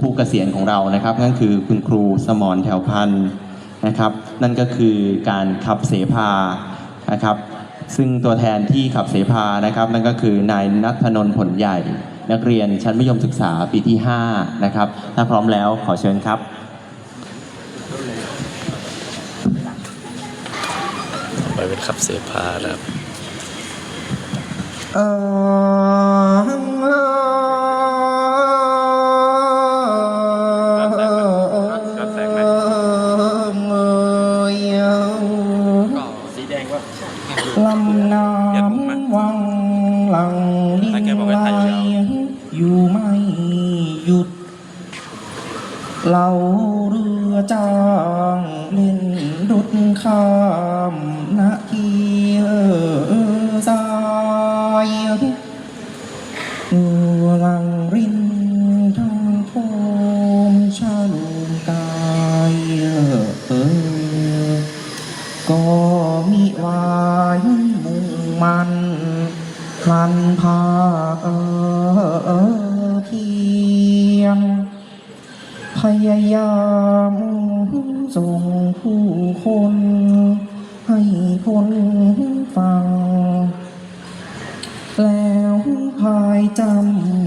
ผู้เกษียณของเรานะครับนั่นคือคุณครูสมรแถวพันธ์นะครับ นั่นก็คือการขับเสพานะครับ ซึ่งตัวแทนที่ขับเสพานะครับ นั่นก็คือนายนัทนนท์ผลใหญ่ นักเรียนชั้นมัธยมศึกษาปีที่ 5 นะครับ ถ้าพร้อมแล้วขอเชิญครับไปเป็นขับเสพานะครับ ลำน้ำวังหลังลิงไหลถ่ายยาวอยู่ไม่หยุด เราเรือจ้างเล่นดุดข้ามนาทีเสายเรือลังริน คลันพาเออเพียง พยายามส่งผู้คน ให้พ้นฟังแล้วพายจำ